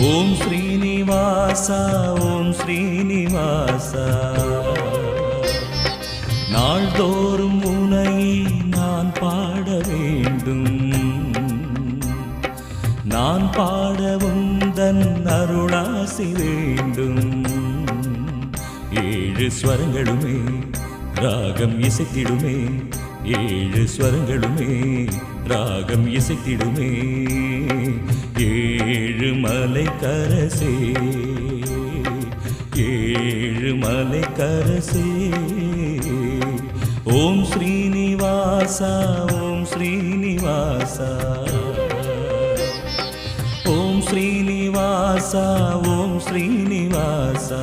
ஓம் ஸ்ரீனிவாசா ஓம் ஸ்ரீனிவாசா. நாள்தோறும் உனை நான் பாட வேண்டும். நான் பாடவும் தன் அருளாசி வேண்டும். ஏழு ஸ்வரங்களுமே ராகம் இசைத்திடுமே. ஏழு ஸ்வரங்களுமே ராகம் இசைத்திடுமே. மலை கரசே ஏழு மலை கரசே ஓம் ஸ்ரீனிவாசா ஓம் ஸ்ரீனிவாசா. ஓம் ஸ்ரீனிவாசா ஓம் ஸ்ரீனிவாசா.